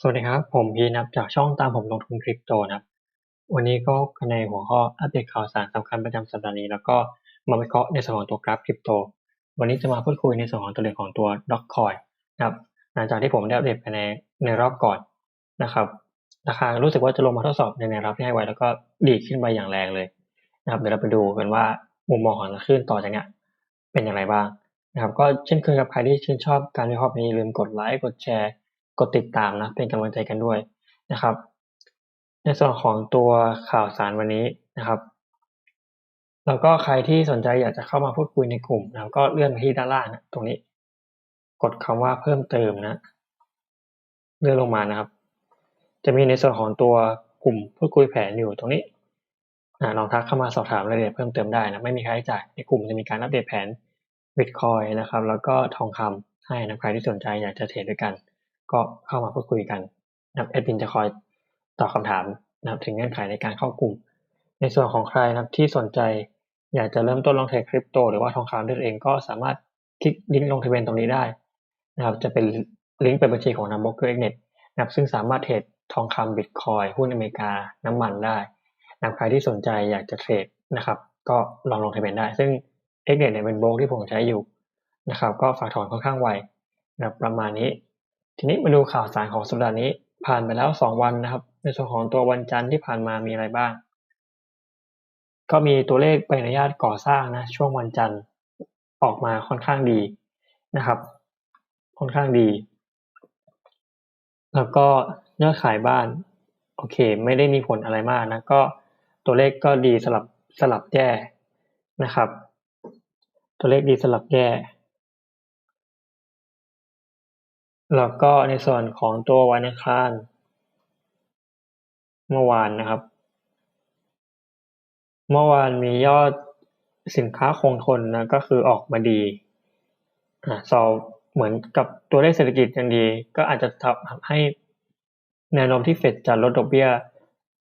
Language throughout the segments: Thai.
สวัสดีครับ ผมพีนับจากช่องตามผมลงทุนคริปโตนะครับ วันนี้ก็ในหัวข้ออัปเดตข่าวสารสำคัญประจำสัปดาห์นี้ แล้วก็มาวิเคราะห์ในส่วนของตัวกราฟคริปโต วันนี้จะมาพูดคุยในส่วนของตัวเลขของตัวด็อกคอยนะครับ หลังจากที่ผมได้อัปเดตไปในในรอบก่อนนะครับ ราคารู้สึกว่าจะลงมาทดสอบในแนวรับที่ให้ไว้ แล้วก็ดีขึ้นไปอย่างแรงเลยนะครับ เดี๋ยวเราไปดูกันว่ามุมมองของขึ้นต่อจากเนี้ยเป็นอย่างไรบ้างนะครับ ก็เช่นเคยกับใครที่ชื่นชอบการวิเคราะห์นี้ลืมกดไลค์กดแชร์ กดติดตามนะเป็นกำลังใจกันด้วยนะครับ ในส่วนของตัวข่าวสารวันนี้นะครับ แล้วก็ใครที่สนใจอยากจะเข้ามาพูดคุยในกลุ่มนะก็เลื่อนไปที่ด้านล่างนะตรงนี้ กดคำว่าเพิ่มเติมนะเลื่อนลงมานะครับ จะมีในส่วนของตัวกลุ่มพูดคุยแผนอยู่ตรงนี้ลองทักเข้ามาสอบถามรายละเอียดเพิ่มเติมได้นะไม่มีค่าใช้จ่ายในกลุ่มจะมีการอัปเดตแผนบิตคอยนะครับ แล้วก็ทองคำให้นะใครที่สนใจอยากจะเทรดด้วยกัน ก็เข้ามาพูดคุยกันนะครับแอดมินจะคอยตอบคำถามนะครับถึงเงื่อนไขในการเข้ากลุ่ม ในส่วนของใครนะครับที่สนใจอยากจะเริ่มต้นลงเทรดคริปโตหรือว่าทองคำด้วยเองก็สามารถคลิกลิงก์ลงทะเบียนตรงนี้ได้นะครับจะเป็นลิงก์ไปบัญชีของนัมบล็อกเกอร์เอ็กเน็ตนะครับซึ่งสามารถเทรดทองคำบิตคอยหุ้นอเมริกาน้ำมันได้นับใครที่สนใจอยากจะเทรดนะครับ ก็ลองลงทะเบียนได้ ซึ่งเอ็กเน็ตเนี่ยเป็นโบรกที่ผมใช้อยู่นะครับ ก็ฝากถอนค่อนข้างไวนับประมาณนี้ ทีนี้มาดูข่าวสารของสัปดาห์นี้ ผ่านไปแล้ว 2 วันนะครับ ในส่วนของตัววันจันทร์ที่ผ่านมามีอะไรบ้าง ก็มีตัวเลขใบอนุญาตก่อสร้างนะช่วงวันจันทร์ออกมาค่อนข้างดีนะครับ ค่อนข้างดี แล้วก็ยอดขายบ้าน โอเค ไม่ได้มีผลอะไรมากนะ ก็ตัวเลขก็ดีสลับสลับแย่นะครับ ตัวเลขดีสลับแย่ แล้วก็ในส่วนของตัววันอังคารเมื่อวานนะครับ เมื่อวานมียอดสินค้าคงทนนะก็คือออกมาดีอ่าซอเหมือนกับตัวเลขเศรษฐกิจยังดี ก็อาจจะทำให้แนวโน้มที่เฟดจะลดดอกเบี้ย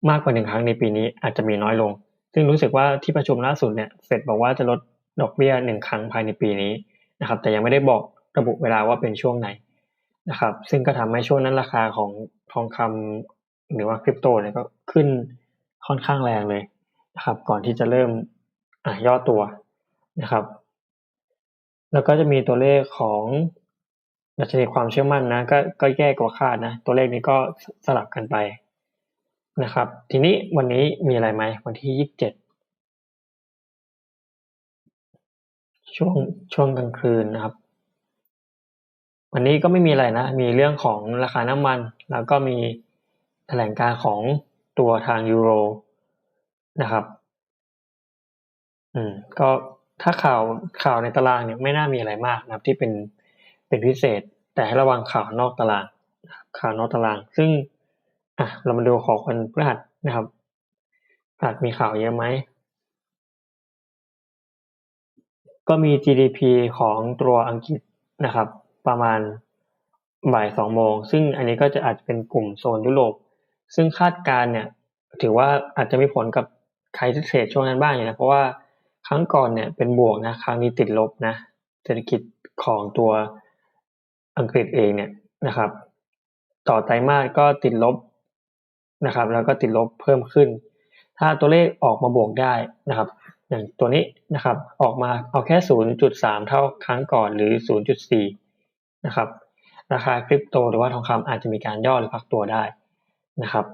มากกว่าหนึ่งครั้งในปีนี้อาจจะมีน้อยลง ซึ่งรู้สึกว่าที่ประชุมล่าสุดเนี่ยเฟดบอกว่าจะลดดอกเบี้ยหนึ่งครั้งภายในปีนี้นะครับ แต่ยังไม่ได้บอกระบุเวลาว่าเป็นช่วงไหน นะครับ ซึ่งก็ทำให้ช่วงนั้นราคาของทองคำหรือว่าคริปโตเนี่ยก็ขึ้นค่อนข้างแรงเลยนะครับ ก่อนที่จะเริ่มอะย่อตัวนะครับ แล้วก็จะมีตัวเลขของดัชนีความเชื่อมั่นนะก็ก็แย่กว่าคาดนะ ตัวเลขนี้ก็สลับกันไปนะครับ ทีนี้วันนี้มีอะไรไหมวันที่ยี่สิบเจ็ดช่วงช่วงกลางคืนนะครับ วันนี้ก็ไม่มีอะไรนะ มีเรื่องของราคาน้ำมัน แล้วก็มีแถลงการของตัวทางยูโรนะครับอืมก็ถ้าข่าวข่าวในตารางเนี่ยไม่น่ามีอะไรมากนะครับ ที่เป็นเป็นพิเศษ แต่ให้ระวังข่าวนอกตารางข่าวนอกตาราง ซึ่งอะเรามาดูของคนพฤหัสนะครับพฤหัสมีข่าวเยอะไหมก็มี GDP ของตัวอังกฤษนะครับ ประมาณบ่ายสองโมง ซึ่งอันนี้ก็จะอาจจะเป็นกลุ่มโซนยุโรป ซึ่งคาดการเนี่ย ถือว่าอาจจะมีผลกับใครที่เทรดช่วงนั้นบ้างนะ เพราะว่าครั้งก่อนเนี่ยเป็นบวกนะ ครั้งนี้ติดลบนะ เศรษฐกิจของตัวอังกฤษเองเนี่ยนะครับ ต่อไตรมาสก็ติดลบนะครับ แล้วก็ติดลบเพิ่มขึ้น ถ้าตัวเลขออกมาบวกได้นะครับ อย่างตัวนี้นะครับ ออกมาเอาแค่ 0.3 เท่าครั้งก่อนหรือ 0.4 นะครับ ราคาคริปโตหรือว่าทองคำอาจจะมีการย่อหรือพักตัวได้นะครับ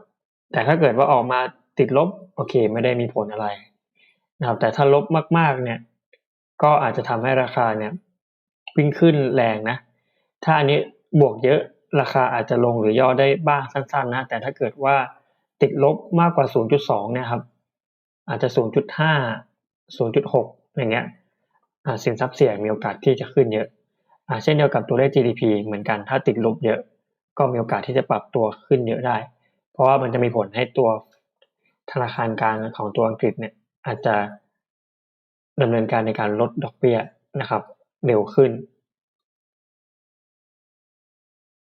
แต่ถ้าเกิดว่าออกมาติดลบโอเค ไม่ได้มีผลอะไรนะครับ แต่ถ้าลบมากๆเนี่ย ก็อาจจะทำให้ราคาเนี่ยวิ่งขึ้นแรงนะ ถ้าอันนี้บวกเยอะราคาอาจจะลงหรือย่อได้บ้างสั้นๆนะ แต่ถ้าเกิดว่าติดลบมากกว่า 0.2เนี่ยครับ อาจจะ 0.5 0.6 อย่างเงี้ยสินทรัพย์เสี่ยงมีโอกาสที่จะขึ้นเยอะ เช่นเดียวกับตัวเลข GDP เหมือนกันถ้าติดลบเยอะก็มีโอกาสที่จะปรับตัวขึ้นเยอะได้ เพราะว่ามันจะมีผลให้ตัวธนาคารกลางของตัวอังกฤษเนี่ยอาจจะดำเนินการในการลดดอกเบี้ยนะครับเร็วขึ้น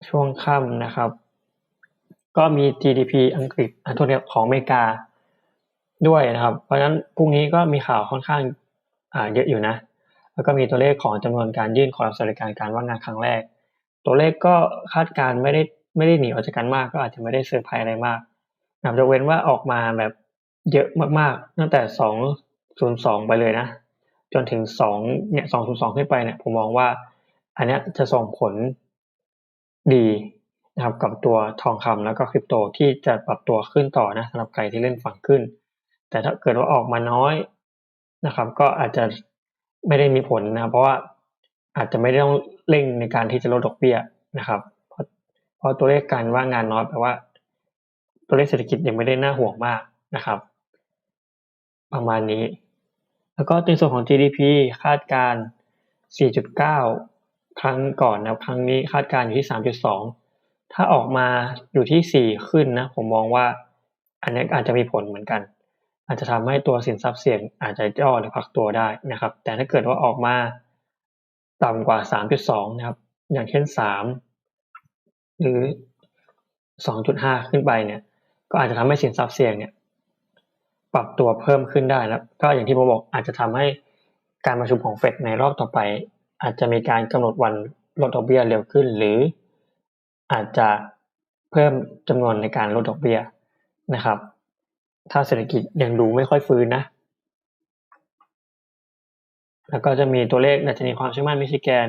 ช่วงค่ำนะครับ ก็มี GDP อังกฤษอันตัวของอเมริกาด้วยนะครับ เพราะฉะนั้นพรุ่งนี้ก็มีข่าวค่อนข้างเยอะอยู่นะ แล้วก็มีตัวเลขของจำนวนการยื่นขอรับสวัสดิการการว่างงานครั้งแรก ตัวเลขก็คาดการไม่ได้ไม่ได้หนีออกจากกันมาก ก็อาจจะไม่ได้เซอร์ไพรส์อะไรมากนับยกเว้นว่าออกมาแบบเยอะมากๆ ตั้งแต่สองศูนย์สองไปเลยนะ จนถึงสองเนี่ยสองศูนย์สองขึ้นไปเนี่ยผมมองว่า อันนี้จะส่งผลดีนะครับกับตัวทองคำแล้วก็คริปโตที่จะปรับตัวขึ้นต่อนะสำหรับใครที่เล่นฝั่งขึ้น แต่ถ้าเกิดว่าออกมาน้อยนะครับ ก็อาจจะ ไม่ได้มีผลนะเพราะว่าอาจจะไม่ได้ต้องเร่งในการที่จะลดดอกเบี้ยนะครับเพราะเพราะตัวเลขการว่างงานน้อยแปลว่า ตัวเลขเศรษฐกิจยังไม่ได้น่าห่วงมากนะครับ ประมาณนี้ แล้วก็ในส่วนของ GDP คาดการ 4.9 ครั้งก่อนนะครั้งนี้คาดการอยู่ที่ 3.2 ถ้าออกมาอยู่ที่ 4 ขึ้นนะผมมองว่าอันนี้อาจจะมีผลเหมือนกัน อาจจะทำให้ตัวสินทรัพย์เสี่ยงอาจจะย่อหรือพักตัวได้นะครับ แต่ถ้าเกิดว่าออกมาต่ำกว่า 3.2 นะครับ อย่างเช่น 3 หรือ 2.5 ขึ้นไปเนี่ย ก็อาจจะทำให้สินทรัพย์เสี่ยงเนี่ยปรับตัวเพิ่มขึ้นได้แล้วก็อย่างที่ผมบอกอาจจะทำให้การประชุมของเฟดในรอบต่อไป อาจจะมีการกำหนดวันลดดอกเบี้ยเร็วขึ้น หรืออาจจะเพิ่มจำนวนในการลดดอกเบี้ยนะครับ ถ้าเศรษฐกิจยังดูไม่ค่อยฟื้นนะ แล้วก็จะมีตัวเลขดัชนีความเชื่อมั่นมิชิแกน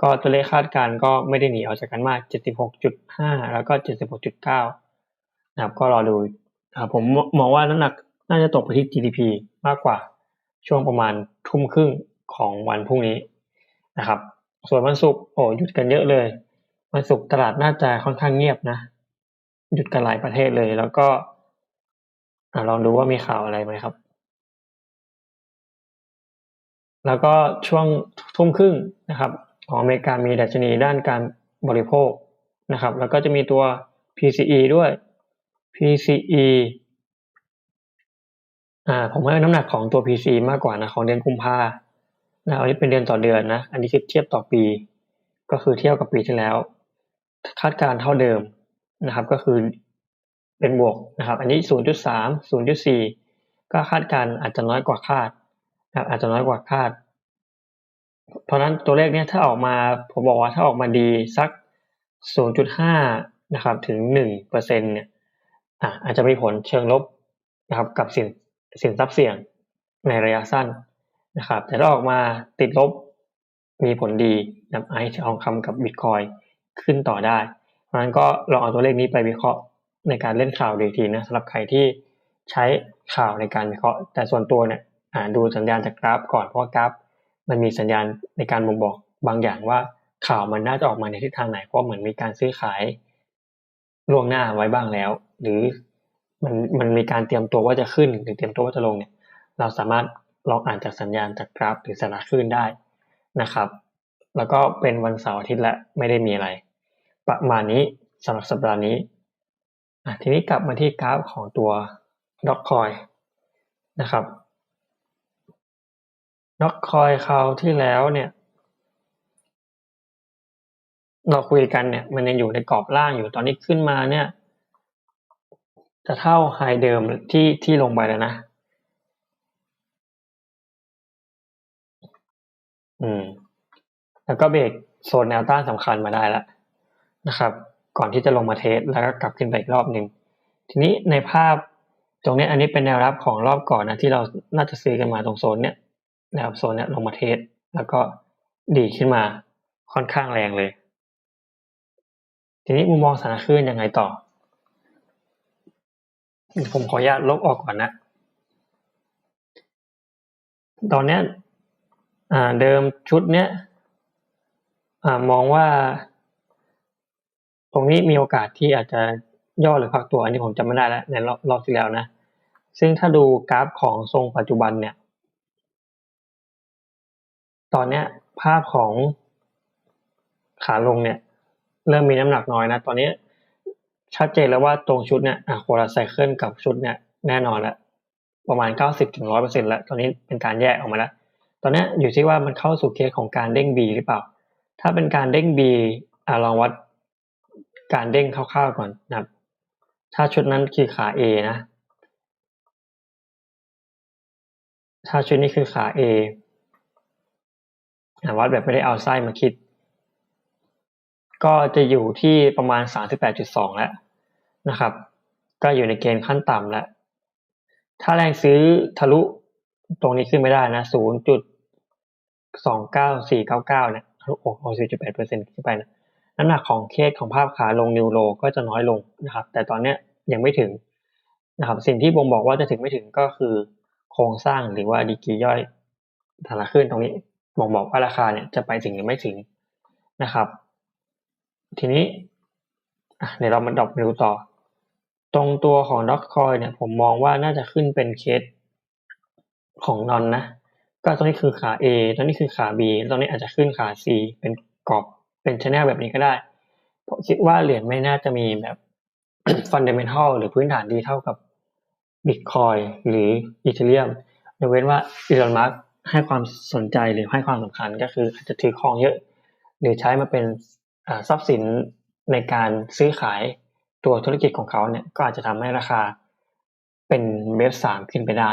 ก็ตัวเลขคาดการณ์ก็ไม่ได้หนีออกจากกันมาก 76.5 แล้วก็ 76.9 นะครับ ก็รอดูผมมองว่าน้ำหนักน่าจะตกไปที่ GDP มากกว่าช่วงประมาณทุ่มครึ่งของวันพรุ่งนี้นะครับ ส่วนวันศุกร์โอ้หยุดกันเยอะเลย วันศุกร์ตลาดน่าจะค่อนข้างเงียบนะ หยุดกันหลายประเทศเลย แล้วก็ ลองดูว่ามีข่าวอะไรไหมครับ แล้วก็ช่วงทุ่มครึ่งนะครับ ของอเมริกามีดัชนีด้านการบริโภคนะครับ แล้วก็จะมีตัว PCE ด้วย PCE อ่าผมให้น้ำหนักของตัว PCE มากกว่านะของเดือนกุมภานะอันนี้เป็นเดือนต่อเดือนนะ อันนี้คือเทียบต่อปี ก็คือเทียบกับปีที่แล้ว คาดการเท่าเดิมนะครับ ก็คือ เป็นบวกนะครับอันนี้ 0.3 0.4 ก็คาดการอาจจะน้อยกว่าคาดนะอาจจะน้อยกว่าคาด เพราะนั้นตัวเลขเนี้ยถ้าออกมาผมบอกว่าถ้าออกมาดีสัก 0.5 นะครับถึง 1%เนี่ยอาจจะมีผลเชิงลบนะครับกับสินสินทรัพย์เสี่ยงในระยะสั้นนะครับแต่ถ้าออกมาติดลบมีผลดีนะไอซ์ทองคำกับบิตคอยขึ้นต่อได้เพราะนั้นก็ลองเอาตัวเลขนี้ไปวิเคราะห์ ในการเล่นข่าวดีทีนะสำหรับใครที่ใช้ข่าวในการวิเคราะห์แต่ส่วนตัวเนี่ยดูสัญญาณจากกราฟก่อนเพราะว่ากราฟ มันมีสัญญาณในการบ่งบอกบางอย่างว่าข่าวมันน่าจะออกมาในทิศทางไหนเพราะเหมือนมีการซื้อขายล่วงหน้าไว้บ้างแล้ว หรือมันมันมีการเตรียมตัวว่าจะขึ้น หรือเตรียมตัวว่าจะลงเนี่ย เราสามารถลองอ่านจากสัญญาณจากกราฟ หรือสัญญาณขึ้นได้นะครับ แล้วก็เป็นวันเสาร์อาทิตย์และไม่ได้มีอะไร ประมาณนี้สำหรับสัปดาห์นี้ ทีนี้กลับมาที่กราฟของตัวด็อกคอยนะครับน็อกคอยคราวที่แล้วเนี่ยเราคุยกันเนี่ยมันยังอยู่ในกรอบล่างอยู่ตอนนี้ขึ้นมาเนี่ย จะเท่าไฮเดิมที่ที่ลงไปแล้วนะ อืม แล้วก็เบรกโซนแนวต้านสำคัญมาได้แล้วนะครับ ก่อนที่จะลงมาเทสแล้วก็กลับขึ้นไปอีกรอบหนึ่งทีนี้ในภาพตรงนี้อันนี้เป็นแนวรับของรอบก่อนนะที่เราน่าจะซื้อกันมาตรงโซนเนี้ยนะครับโซนเนี้ยลงมาเทสแล้วก็ดีขึ้นมาค่อนข้างแรงเลย ทีนี้มุมมองสถานคลื่นยังไงต่อ ผมขออนุญาตลบออกก่อนนะ ตอนเนี้ยเดิมชุดเนี้ยมองว่า รงนี้มีโอกาสที่อาจจะย่อหรือพักตัวอันนี้ผมจำไม่ได้แล้วในรอบที่แล้วนะ ซึ่งถ้าดูกราฟของทรงปัจจุบันเนี่ย ตอนเนี้ยภาพของขาลงเนี่ยเริ่มมีน้ำหนักน้อยนะ ตอนนี้ชัดเจนแล้วว่าตรงชุดเนี่ยอะโคลาไซเคิลกับชุดเนี่ยแน่นอนแล้วประมาณเก้าสิบถึงร้อยเปอร์เซ็นแล้ว ตอนนี้เป็นการแยกออกมาแล้ว ตอนนี้อยู่ที่ว่ามันเข้าสู่เคสของการเด้งบีหรือเปล่า ถ้าเป็นการเด้งบีอ่าลองวัด การเด้งคร่าวๆก่อนนะครับ ถ้าชุดนั้นคือขา A นะ ถ้าชุดนี้คือขา A วัดแบบไม่ได้เอาไส้มาคิด ก็จะอยู่ที่ประมาณ 38.2 แล้วนะครับ ก็อยู่ในเกณฑ์ขั้นต่ำแล้ว ถ้าแรงซื้อทะลุตรงนี้ขึ้นไม่ได้นะ 0.29499 เนี่ยทะลุ64.8%ขึ้นไปนะ น้ำหนักของเคสของภาพขาลงนิวโรก็จะน้อยลงนะครับ แต่ตอนนี้ยังไม่ถึงนะครับสิ่งที่บ่งบอกว่าจะถึงไม่ถึงก็คือโครงสร้างหรือว่าดีกรีย่อยฐานะขึ้นตรงนี้บ่งบอกว่าราคาเนี่ยจะไปถึงหรือไม่ถึงนะครับ ทีนี้เดี๋ยวเรามาดรอปดูต่อ ตรงตัวของด็อกคอยเนี่ยผมมองว่าน่าจะขึ้นเป็นเคสของนอนนะ ก็ตรงนี้คือขา A ตรงนี้คือขา B ตรงนี้อาจจะขึ้นขา C เป็นกรอบ เป็นชแนลแบบนี้ก็ได้ เพราะคิดว่าเหรียญไม่น่าจะมีแบบฟันเดเมนทัลหรือพื้นฐานดีเท่ากับบิตคอยหรืออีเทเรียมยกเว้นว่าอีลอนมัสให้ความสนใจหรือให้ความสำคัญก็คืออาจจะถือครองเยอะ หรือใช้มาเป็นทรัพย์สินในการซื้อขายตัวธุรกิจของเขาเนี่ยก็อาจจะทำให้ราคาเป็นเวฟสามขึ้นไปได้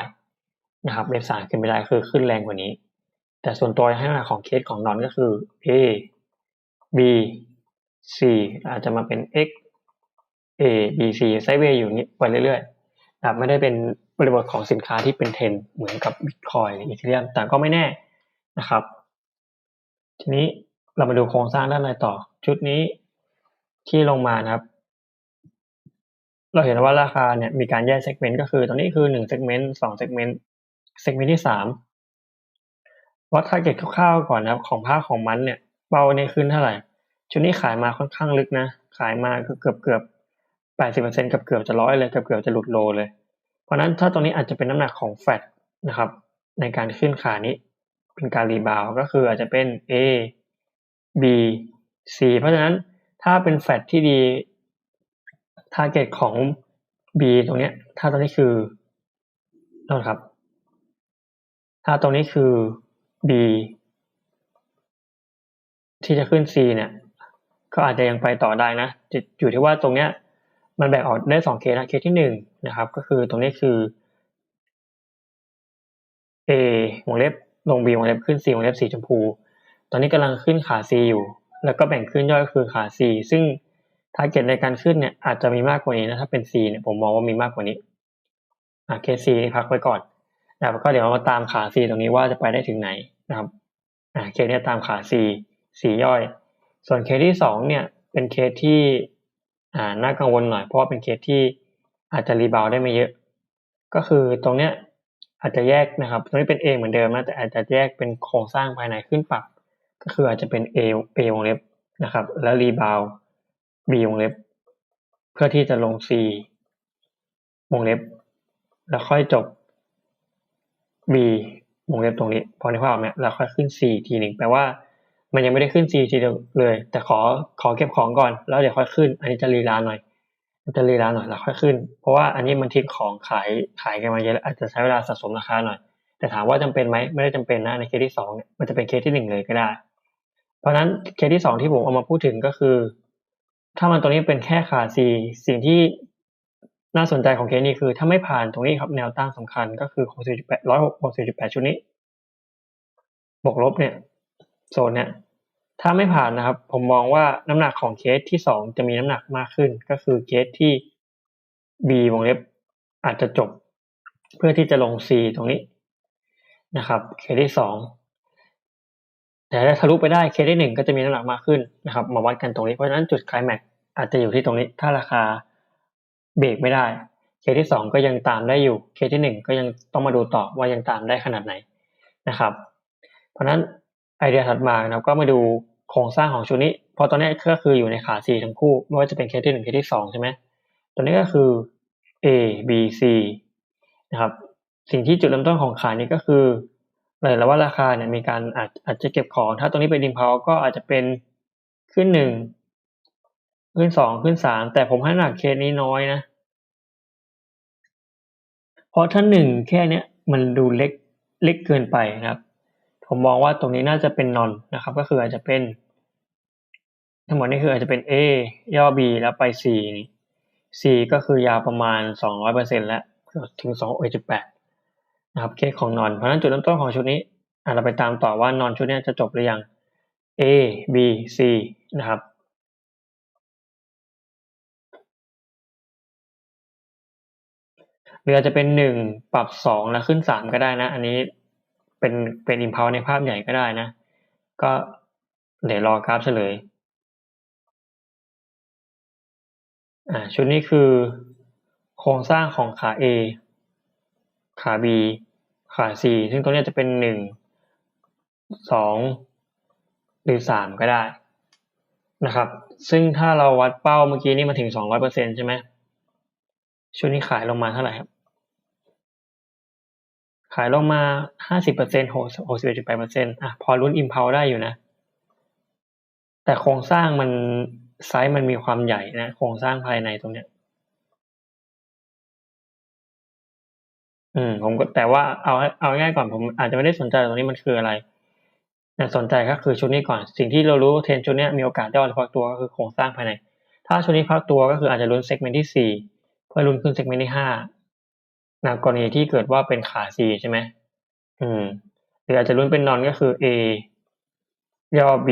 นะครับเวฟสามขึ้นไปได้คือขึ้นแรงกว่านี้ แต่ส่วนตัวให้น้ำหนักของเคสของนอนก็คือ A B C อาจจะมาเป็น X A B C ไซเวย์อยู่นี้ไปเรื่อยๆนะครับไม่ได้เป็นบริบทของสินค้าที่เป็นเทรนเหมือนกับบิตคอยหรืออีเทเรียมแต่ก็ไม่แน่นะครับ ทีนี้เรามาดูโครงสร้างด้านในต่อ ชุดนี้ที่ลงมานะครับ เราเห็นว่าราคาเนี่ยมีการแยกเซกเมนต์ก็คือตรงนี้คือหนึ่งเซกเมนต์สองเซกเมนต์เซกเมนต์ที่สามวัดทาร์เก็ตคร่าวๆก่อนนะครับ ของภาคของมันเนี่ย เป้าเนี่ยขึ้นเท่าไหร่ ชุดนี้ขายมาค่อนข้างลึกนะ ขายมาเกือบเกือบแปดสิบเปอร์เซ็นต์กับเกือบจะร้อยเลยเกือบเกือบจะหลุดโลเลย เพราะนั้นถ้าตรงนี้อาจจะเป็นน้ำหนักของแฟดนะครับ ในการขึ้นขานี้เป็นการรีบาวก็คืออาจจะเป็น A B C เพราะฉะนั้นถ้าเป็นแฟดที่ดีทาร์เก็ตของ B ตรงนี้ถ้าตรงนี้คือนะครับ ถ้าตรงนี้คือ B ที่จะขึ้น C เนี่ย ก็อาจจะยังไปต่อได้นะอยู่ที่ว่าตรงเนี้ยมันแบ่งออกได้สองเคสนะเคสที่หนึ่งนะครับ ก็คือตรงนี้คือ A วงเล็บลง B วงเล็บขึ้น C วงเล็บสีชมพู ตอนนี้กำลังขึ้นขา C อยู่ แล้วก็แบ่งขึ้นย่อยก็คือขา C ซึ่งทาร์เก็ตในการขึ้นเนี่ยอาจจะมีมากกว่านี้นะถ้าเป็น C เนี่ยผมมองว่ามีมากกว่านี้อะเคส C นี่พักไว้ก่อนนะครับก็เดี๋ยวมาตามขา C ตรงนี้ว่าจะไปได้ถึงไหนนะครับอะเคสนี้ตามขา C สีย่อย ส่วนเคสที่สองเนี่ยเป็นเคสที่อ่าน่ากังวลหน่อยเพราะว่าเป็นเคสที่อาจจะรีบาวได้ไม่เยอะ ก็คือตรงเนี้ยอาจจะแยกนะครับตรงนี้เป็น A เหมือนเดิมนะแต่อาจจะแยกเป็นโครงสร้างภายในขึ้นปรับก็คืออาจจะเป็น A A วงเล็บนะครับ แล้วรีบาว B วงเล็บ เพื่อที่จะลง C วงเล็บ แล้วค่อยจบ B วงเล็บตรงนี้ พอในภาพเนี่ยแล้วค่อยขึ้น C ทีหนึ่งแปลว่า มันยังไม่ได้ขึ้น C ทีเดีเลย แต่ขอขอเก็บของก่อน แล้วเดี๋ยวค่อยขึ้น อันนี้จะรีลาหน่อยจะรีลาหน่อยแล้วค่อยขึ้น เพราะว่าอันนี้มันทิ้งของขายขายกันมาเยอะอาจจะใช้เวลาสะสมราคาหน่อย แต่ถามว่าจำเป็นไหมไม่ได้จำเป็นนะในเคสที่สองเนี่ยมันจะเป็นเคสที่หนึ่งเลยก็ได้ เพราะนั้นเคสที่สองที่ผมเอามาพูดถึงก็คือ ถ้ามันตรงนี้เป็นแค่ขา C สิ่งที่น่าสนใจของเคสนี้คือ ถ้าไม่ผ่านตรงนี้ครับแนวต้านสำคัญก็คือของ4.8 106ชุดนี้บวกลบเนี่ย โซนเนี่ยถ้าไม่ผ่านนะครับ ผมมองว่าน้ำหนักของเคสที่สองจะมีน้ำหนักมากขึ้น ก็คือเคสที่ B วงเล็บอาจจะจบ เพื่อที่จะลง C ตรงนี้นะครับ เคสที่สองแต่ถ้าทะลุไปได้เคสที่หนึ่งก็จะมีน้ำหนักมากขึ้นนะครับ มาวัดกันตรงนี้เพราะฉะนั้นจุดคลายแม็กอาจจะอยู่ที่ตรงนี้ ถ้าราคาเบรกไม่ได้ เคสที่สองก็ยังตามได้อยู่ เคสที่หนึ่งก็ยังต้องมาดูต่อว่ายังตามได้ขนาดไหนนะครับ เพราะฉะนั้น ไอเดียถัดมาเราก็มาดูโครงสร้างของชุดนี้ เพราะตอนนี้ก็คืออยู่ในขา C ทั้งคู่ ไม่ว่าจะเป็นเคสที่หนึ่งเคสที่สองใช่ไหมตัวนี้ก็คือ A B C นะครับ สิ่งที่จุดเริ่มต้นของขานี้ก็คือเลยแล้วว่าราคาเนี่ยมีการอาจอาจจะเก็บของ ถ้าตรงนี้เป็นดิมเพาก็อาจจะเป็นขึ้นหนึ่งขึ้นสองขึ้นสามแต่ผมให้หนักเคสนี้น้อยนะ เพราะถ้าหนึ่งแค่เนี้ยมันดูเล็กเล็กเกินไปนะครับ ผมมองว่าตรงนี้น่าจะเป็นนอนนะครับ ก็คืออาจจะเป็น ทั้งหมดนี่คืออาจจะเป็น A ย่อ B แล้วไป C C ก็คือยาวประมาณ 200%แล้วถึง2.8นะครับเคสของนอน เพราะฉะนั้นจุดเริ่มต้นของชุดนี้เราไปตามต่อว่านอนชุดนี้จะจบหรือยัง A B C นะครับเรือจจะเป็น 1 ปรับ 2 แล้วขึ้น 3 ก็ได้นะ อันนี้ เป็นเป็นอิมพาวในภาพใหญ่ก็ได้นะ ก็เดี๋ยวรอกราฟเฉลยอ่าชุดนี้คือโครงสร้างของขา A ขา B ขา C ซึ่งตัวนี้จะเป็นหนึ่งสองหรือสามก็ได้นะครับ ซึ่งถ้าเราวัดเป้าเมื่อกี้นี่มาถึงสองร้อยเปอร์เซ็นใช่ไหมชุดนี้ขายลงมาเท่าไหร่ครับ ขายลงมาห้าสิบเปอร์เซ็นต์หก61.8%อร์เซ็นต์อะพอรุ่นอิมพาวได้อยู่นะ แต่โครงสร้างมันไซส์มันมีความใหญ่นะ โครงสร้างภายในตรงเนี้ย อืม ผมก็แต่ว่าเอาเอาง่ายก่อนผมอาจจะไม่ได้สนใจตรงนี้มันคืออะไรแต่สนใจก็คือชุดนี้ก่อน สิ่งที่เรารู้เทรนชุดนี้มีโอกาสได้ออกพักตัวก็คือโครงสร้างภายใน ถ้าชุดนี้พักตัวก็คืออาจจะลุ้นเซกเมนต์ที่ 4 เพื่อลุ้นขึ้นเซกเมนต์ที่ห้า นะกรณีที่เกิดว่าเป็นขา C ใช่ไหมอืมหรืออาจจะลุ้นเป็นนอนก็คือ A ย่อ B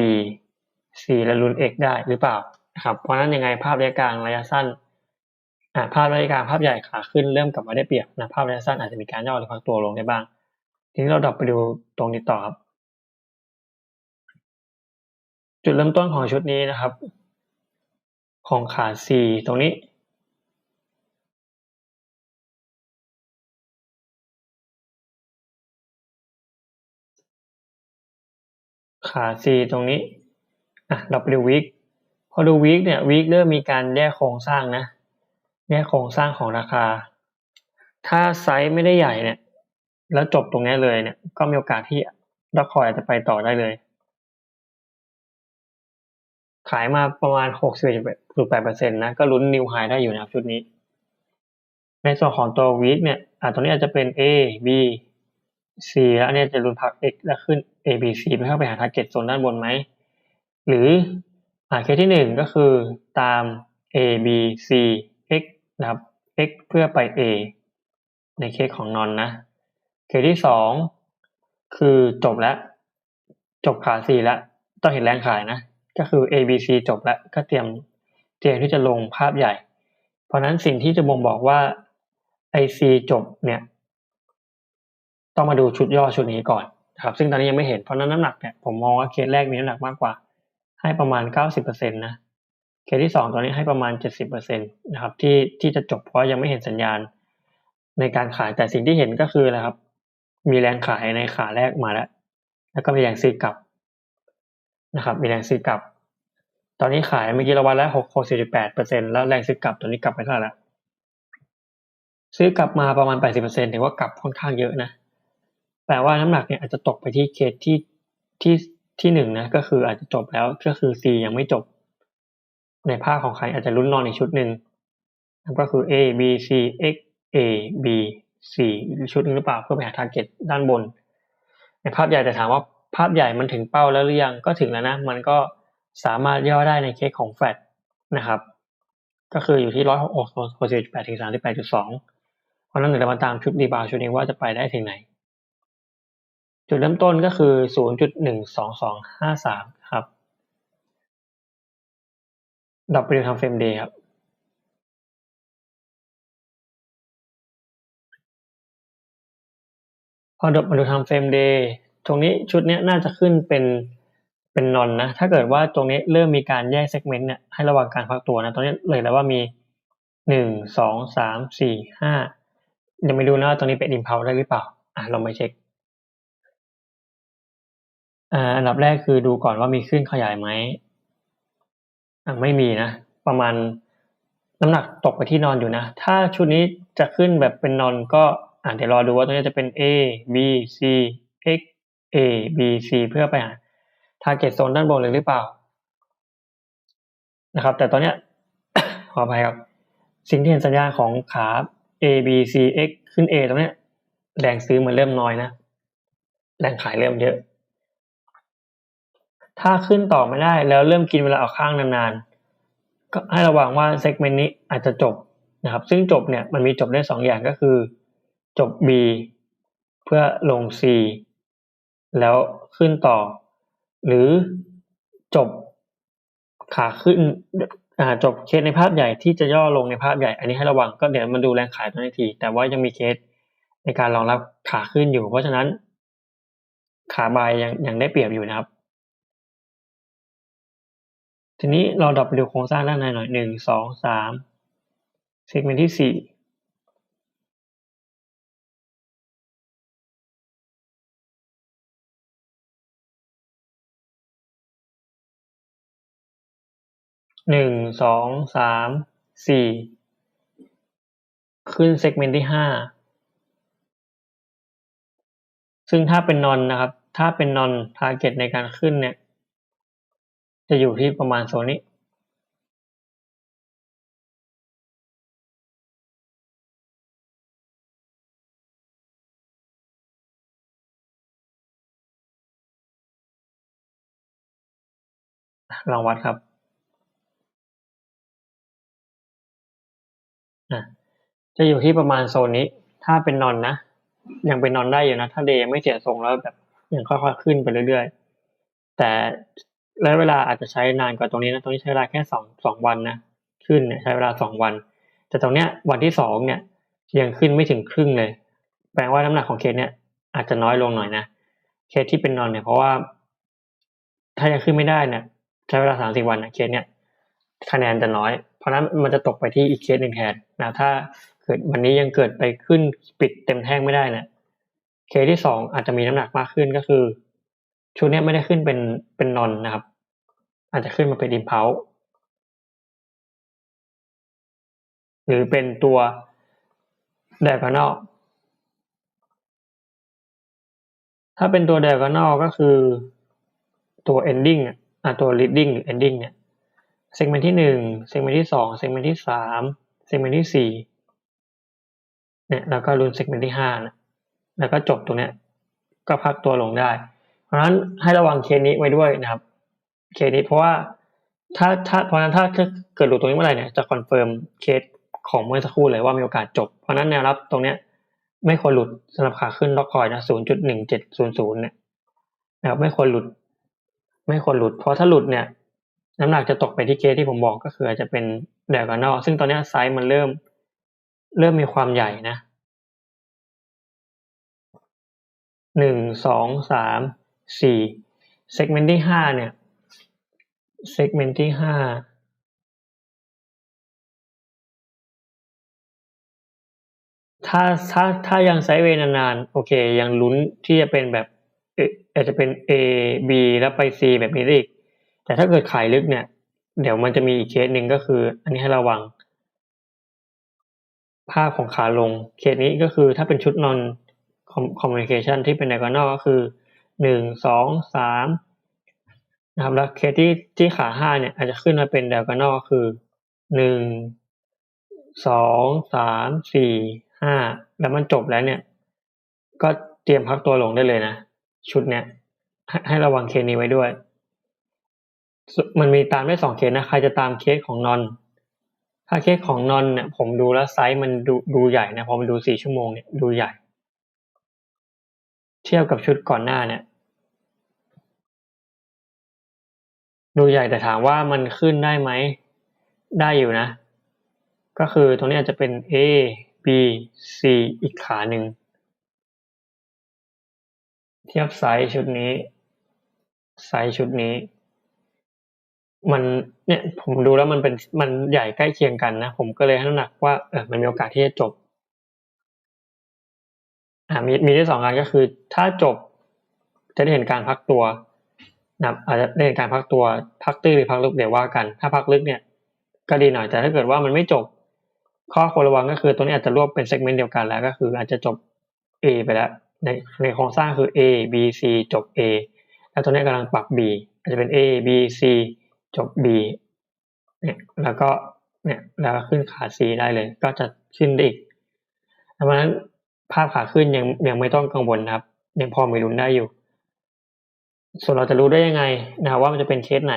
C และลุ้น X ได้หรือเปล่าครับ เพราะนั้นยังไงภาพระยะกลางระยะสั้นภาพระยะกลางภาพใหญ่ขาขึ้นเริ่มกลับมาได้เปรียบนะภาพระยะสั้นอาจจะมีการย่อหรือพักตัวลงได้บ้าง ทีนี้เราดับไปดูตรงนี้ต่อครับ จุดเริ่มต้นของชุดนี้นะครับ ของขา C ตรงนี้ ขา C ตรงนี้อะเราไปดูวิกพอดูวิกเนี่ยวิกเริ่มมีการแยกโครงสร้างนะแยกโครงสร้างของราคา ถ้าไซส์ไม่ได้ใหญ่เนี่ย แล้วจบตรงนี้เลยเนี่ย ก็มีโอกาสที่ดักคอยอาจจะไปต่อได้เลย ขายมาประมาณหกสิบแปดเปอร์เซ็นต์นะก็ลุ้นนิวไฮได้อยู่นะครับชุดนี้ ในส่วนของตัววีคเนี่ยอ่าตรงนี้อาจจะเป็น A B C แล้วอันนี้จะลุ้นพัก X แล้วขึ้น A B C เพื่อเข้าไปหา target โซนด้านบนไหม หรืออ่าเคสที่หนึ่งก็คือตาม A B C X นะครับ X เพื่อไป A ในเคสของนอนนะ เคสที่สองคือจบแล้ว จบขา C แล้ว ต้องเห็นแรงขายนะ ก็คือ A B C จบแล้ว ก็เตรียมเตรียมที่จะลงภาพใหญ่ เพราะนั้นสิ่งที่จะบ่งบอกว่า IC จบเนี่ย ต้องมาดูชุดย่อชุดนี้ก่อนครับ ซึ่งตอนนี้ยังไม่เห็นเพราะนั้นน้ำหนักเนี่ยผมมองว่าเคสแรกมีน้ำหนักมากกว่า ให้ประมาณเก้าสิบเปอร์เซ็นตนะเคสที่สองตัวนี้ให้ประมาณเจ็ดสิบเปอร์เซ็นตนะครับที่ที่จะจบเพราะยังไม่เห็นสัญญาณในการขายแต่สิ่งที่เห็นก็คืออะไรครับ มีแรงขายในขาแรกมาแล้ว แล้วก็มีแรงซื้อกลับนะครับ มีแรงซื้อกลับ ตอนนี้ขายเมื่อกี้เราวัดแล้วหกหกสิบแปดเปอร์เซ็นแล้วแรงซื้อกลับตัวนี้กลับไปเท่าไหร่ล้วซื้อกลับมาประมาณแปดสิบเปอร์เซ็นถือว่ากลับค่อนข้างเยอะนะ แปลว่าน้ำหนักเนี่ยอาจจะตกไปที่เคสที่ที่ที่หนึ่งนะก็คืออาจจะจบแล้วก็คือ C ยังไม่จบ ในภาคของใครอาจจะลุ้นนอนอีกชุดหนึ่งก็คือ A B C X A B C ชุดหนึ่งหรือเปล่าเพื่อไปหา target ด้านบน ในภาพใหญ่แต่ถามว่าภาพใหญ่มันถึงเป้าแล้วหรือยังก็ถึงแล้วนะ มันก็สามารถย่อได้ในเคสของแฟดนะครับ ก็คืออยู่ที่ร้อยหกสิบแปดถึงสามสิบแปดจุดสองเพราะนั้นเดี๋ยวเรามาตามชุดรีบาวชุดนี้ว่าจะไปได้ถึงไหน จุดเริ่มต้นก็คือศูนย์จุดหนึ่งสองสองห้าสามครับดับไปดูทำเฟรมเดย์ครับ พอดับมาดูทำเฟรมเดย์ตรงนี้ชุดนี้น่าจะขึ้นเป็นเป็นนอนนะ ถ้าเกิดว่าตรงนี้เริ่มมีการแยกเซกเมนต์เนี่ยให้ระวังการพักตัวนะ ตรงนี้เลยแล้วว่ามีหนึ่งสองสามสี่ห้ายังไม่ดูนะตรงนี้เป็นอิมพาวได้หรือเปล่า อะลองไปเช็ค อันดับแรกคือดูก่อนว่ามีขึ้นขยายไหมไม่มีนะ ประมาณน้ำหนักตกไปที่นอนอยู่นะ ถ้าชุดนี้จะขึ้นแบบเป็นนอนก็อ่าเดี๋ยวรอดูว่าตรงนี้จะเป็น A B C X A B C เพื่อไปหา target zone ด้านบนเลยหรือเปล่า นะครับ แต่ตอนเนี้ยขออภัยครับ สิ่งที่เห็นสัญญาณของขา A B C X ขึ้น A ตรงเนี้ยแรงซื้อมันเริ่มน้อยนะ แรงขายเริ่มเยอะ ถ้าขึ้นต่อไม่ได้แล้วเริ่มกินเวลาออกข้างนานๆ ก็ให้ระวังว่าเซกเมนต์นี้อาจจะจบนะครับ ซึ่งจบเนี่ยมันมีจบได้สองอย่างก็คือ จบ B เพื่อลง C แล้วขึ้นต่อ หรือจบขาขึ้นอ่าจบเคสในภาพใหญ่ที่จะย่อลงในภาพใหญ่ อันนี้ให้ระวังก็เดี๋ยวมันดูแรงขายตอนนี้ที แต่ว่ายังมีเคสในการรองรับขาขึ้นอยู่ เพราะฉะนั้นขาบายยังยังได้เปรียบอยู่นะครับ ทีนี้เราดับไปดูโครงสร้างด้านในหน่อยหนึ่งสองสามเซกเมนต์ที่สี่หนึ่งสองสามสี่ขึ้นเซกเมนต์ที่ห้าซึ่งถ้าเป็นนอนนะครับ ถ้าเป็นนอนทาร์เก็ตในการขึ้นเนี่ย จะอยู่ที่ประมาณโซนนี้ลองวัดครับ จะอยู่ที่ประมาณโซนนี้ ถ้าเป็นนอนนะ ยังเป็นนอนได้อยู่นะ ถ้าเดย์ยังไม่เสียทรงแล้วแบบยังค่อยๆขึ้นไปเรื่อยๆ แต่ ระยะเวลาอาจจะใช้นานกว่าตรงนี้นะตรงนี้ใช้เวลาแค่สองสองวันนะขึ้นเนี่ยใช้เวลาสองวัน แต่ตรงเนี้ยวันที่สองเนี่ยยังขึ้นไม่ถึงครึ่งเลย แปลว่าน้ำหนักของเคสเนี่ยอาจจะน้อยลงหน่อยนะเคสที่เป็นนอนเนี่ยเพราะว่า ถ้ายังขึ้นไม่ได้เนี่ยใช้เวลาสามสิบวันนะเคสเนี่ยคะแนนจะน้อย เพราะนั้นมันจะตกไปที่อีกเคสหนึ่งแทนนะถ้าเกิดวันนี้ยังเกิดไปขึ้นปิดเต็มแท่งไม่ได้เนะี่ยเคสที่สองอาจจะมีน้ำหนักมากขึ้นก็คือ ชุดนี้ไม่ได้ขึ้นเป็นเป็นนอนนะครับ อาจจะขึ้นมาเป็นอิมเพลหรือเป็นตัวเดกอนอลถ้าเป็นตัวเดกอนอลก็คือตัว ending อะตัว leading หรือ ending เนี่ยเซกเมนต์ที่หนึ่งเซกเมนต์ที่สองเซกเมนต์ที่สามเซกเมนต์ที่สี่เนี่ยแล้วก็รุนเซกเมนต์ที่ห้านะแล้วก็จบตรงเนี้ยก็พักตัวลงได้ เพราะฉะนั้นให้ระวังเคสนี้ไว้ด้วยนะครับเคสนี้เพราะว่าถ้าถ้าเพราะนั้นถ้าเกิดหลุดตรงนี้เมื่อไหร่เนี่ยจะคอนเฟิร์มเคสของเมื่อสักครู่เลยว่ามีโอกาสจบ เพราะนั้นแนวรับตรงเนี้ยไม่ควรหลุดสำหรับขาขึ้นล็อกคอยนะ0.1700เนี่ยนะครับไม่ควรหลุด ไม่ควรหลุด เพราะถ้าหลุดเนี่ย น้ำหนักจะตกไปที่เคสที่ผมบอกก็คืออาจจะเป็นเดกอนอซึ่งตอนนี้ไซส์มันเริ่ม เริ่มมีความใหญ่นะหนึ่งสองสาม สี่เซกเมนต์ที่ห้าเนี่ยเซกเมนต์ที่ห้าถ้าถ้าถ้ายังไซด์เวนานๆโอเค ยังลุ้นที่จะเป็นแบบอาจจะเป็น A B แล้วไป C แบบนี้ได้อีก แต่ถ้าเกิดขายลึกเนี่ย เดี๋ยวมันจะมีอีกเคสหนึ่งก็คือ อันนี้ให้ระวัง ภาพของขาลง เคสนี้ก็คือถ้าเป็นชุดนอนคอมมูนิเคชันที่เป็นไดกอนอลก็คือ หนึ่งสองสามนะครับแล้วเคสที่ที่ขาห้าเนี่ยอาจจะขึ้นมาเป็นไดกอนอลก็คือหนึ่งสองสามสี่ห้าแล้วมันจบแล้วเนี่ย ก็เตรียมพักตัวลงได้เลยนะ ชุดเนี้ยให้ระวังเคสนี้ไว้ด้วย มันมีตามได้สองเคสนะ ใครจะตามเคสของนอน ถ้าเคสของนอนเนี่ย ผมดูแล้วไซส์มันดูดูใหญ่นะพอมันดูสี่ชั่วโมงเนี่ยดูใหญ่ เทียบกับชุดก่อนหน้าเนี่ย ดูใหญ่แต่ถามว่ามันขึ้นได้ไหม ได้อยู่นะ ก็คือตรงนี้อาจจะเป็น A B C อีกขาหนึ่ง เทียบไซส์ชุดนี้ ไซส์ชุดนี้ มันเนี่ยผมดูแล้วมันเป็นมันใหญ่ใกล้เคียงกันนะ ผมก็เลยให้น้ำหนักว่าเออมันมีโอกาสที่จะจบอ่ามีมีที่สองการก็คือ ถ้าจบจะได้เห็นการพักตัว นะอาจจะได้เห็นการพักตัวพักตื้อหรือพักลึกเดี๋ยวว่ากัน ถ้าพักลึกเนี่ยก็ดีหน่อยแต่ถ้าเกิดว่ามันไม่จบ ข้อควรระวังก็คือตัวนี้อาจจะรวบเป็นเซกเมนต์เดียวกันแล้วก็คืออาจจะจบ A ไปแล้วในในโครงสร้างคือ A B C จบ A แล้วตัวนี้กำลังปรับ B อาจจะเป็น A B C จบ B เนี่ยแล้วก็เนี่ยแล้วขึ้นขา C ได้เลย ก็จะขึ้นได้อีกเพราะฉะนั้นภาพขาขึ้นยังยังไม่ต้องกังวลนะครับ ยังพอมีลุ้นได้อยู่ ส่วนเราจะรู้ได้ยังไงนะครับว่ามันจะเป็นเคสไหน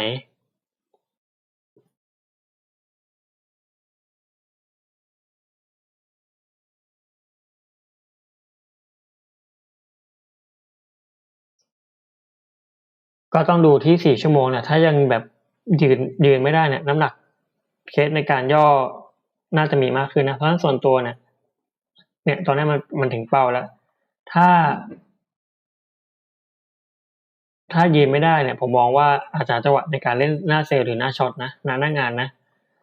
ก็ต้องดูที่สี่ชั่วโมงนะถ้ายังแบบยืนยืนไม่ได้เนี่ยน้ำหนักเคสในการย่อน่าจะมีมากขึ้นนะเพราะฉะนั้นส่วนตัวเนี่ยเนี่ยตอนนี้มันมันถึงเป้าแล้ว ถ้า ถ้ายืนไม่ได้เนี่ย ผมมองว่าอาจจะจังหวะในการเล่นหน้าเซลล์หรือหน้าช็อตนะหน้าหน้างานนะ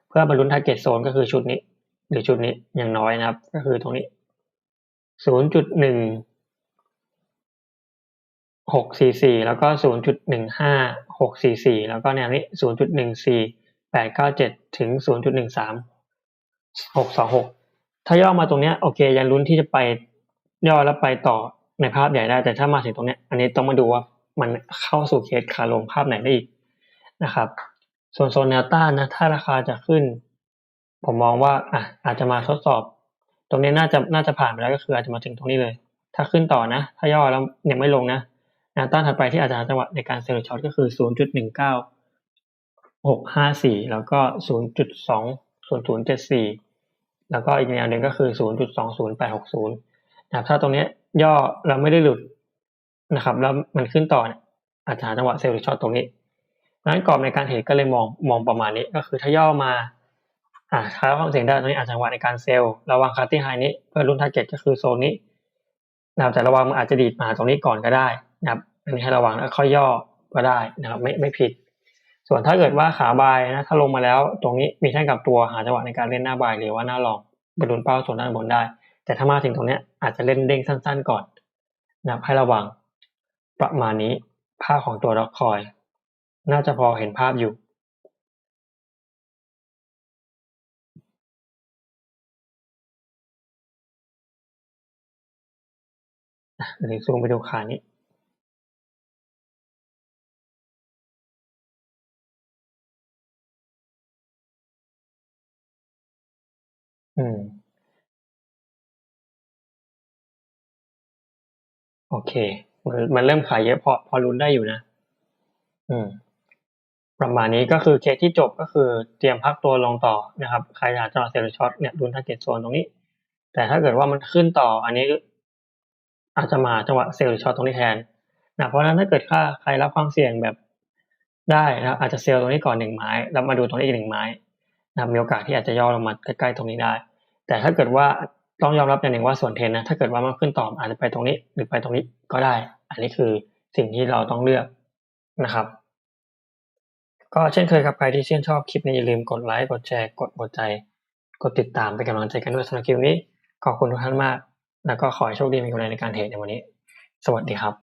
เพื่อบรรลุทาร์เก็ตโซนก็คือชุดนี้ หรือชุดนี้อย่างน้อยนะครับ ก็คือตรงนี้ศูนย์จุดหนึ่งหกสี่สี่แล้วก็ศูนย์จุดหนึ่งห้าหกสี่สี่แล้วก็แนวนี้ศูนย์จุดหนึ่งสี่แปดเก้าเจ็ดถึงศูนย์จุดหนึ่งสามหกสองหกถ้าย่อมาตรงเนี้ยโอเคยังลุ้นที่จะไปย่อแล้วไปต่อในภาพใหญ่ได้แต่ถ้ามาถึงตรงเนี้ยอันนี้ต้องมาดูว่า มันเข้าสู่เคสขาลงภาพไหนได้อีกนะครับ ส่วนโซนแนวต้านนะถ้าราคาจะขึ้น ผมมองว่าอะอาจจะมาทดสอบ ตรงนี้น่าจะน่าจะผ่านไปแล้วก็คืออาจจะมาถึงตรงนี้เลย ถ้าขึ้นต่อนะ ถ้าย่อแล้วยังไม่ลงนะแนวต้านถัดไปที่อาจจะหาจังหวะในการเซลล์ช็อตก็คือ 0.19 654 แล้วก็ 0.2 0074 แล้วก็อีกแนวหนึ่งก็คือ 0.20860 นะครับถ้าตรงนี้ย่อเราไม่ได้หลุด นะครับ แล้วมันขึ้นต่อเนี่ยอาจจะหาจังหวะเซลล์หรือช็อตตรงนี้นั้นกรอบในการเทรดก็เลยมองมองประมาณนี้ก็คือถ้าย่อมาอ่าค้าความเสี่ยงได้ตรงนี้อาจจะจังหวะในการเซลล์ระวังคาร์ตี้ไฮนี้เพื่อรุ่นทาร์เก็ตก็คือโซนนี้นะครับแต่ระวังมันอาจจะดีดมาตรงนี้ก่อนก็ได้นะครับอันนี้ให้ระวังแล้วค่อยย่อก็ได้นะครับไม่ไม่ผิด ส่วนถ้าเกิดว่าขาบายนะถ้าลงมาแล้ว ตรงนี้มีแท่งกับตัวหาจังหวะในการเล่นหน้าบายหรือว่าหน้าลองบรรลุเป้าส่วนด้านบนได้ แต่ถ้ามาถึงตรงนี้อาจจะเล่นเด้งสั้น ๆ ก่อนนะครับให้ระวัง ประมาณนี้ ภาพของตัวด็อกคอย น่าจะพอเห็นภาพอยู่เดี๋ยวซูมไปดูขานี้ อืม โอเค มันมันเริ่มขายเยอะพอพอลุ้นได้อยู่นะ อืม ประมาณนี้ก็คือเคสที่จบก็คือเตรียมพักตัวลงต่อนะครับใครอยากจะเซลล์ช็อตเนี่ยลุ้นทาร์เก็ตโซนตรงนี้ แต่ถ้าเกิดว่ามันขึ้นต่อ อันนี้ อาจจะมาจังหวะเซลล์ช็อตตรงนี้แทนนะเพราะฉะนั้นถ้าเกิดค่าใครรับความเสี่ยงแบบได้นะครับอาจจะเซลล์ตรงนี้ก่อนหนึ่งไม้แล้วมาดูตรงนี้อีกหนึ่งไม้นะมีโอกาสที่อาจจะย่อลงมาใกล้ๆตรงนี้ได้ แต่ถ้าเกิดว่า ต้องยอมรับอย่างหนึ่งว่าส่วนเทนนะถ้าเกิดว่ามันขึ้นต่ออาจจะไปตรงนี้หรือไปตรงนี้ก็ได้ อันนี้คือสิ่งที่เราต้องเลือกนะครับ ก็เช่นเคยครับใครที่ชื่นชอบคลิปนี้อย่าลืมกดไลค์กดแชร์กดหัวใจ กดติดตามเป็นกำลังใจกันด้วยสำหรับคลิปนี้ขอบคุณทุกท่านมาก แล้วก็ขอให้โชคดีมีกำลังในการเทรดในวันนี้ สวัสดีครับ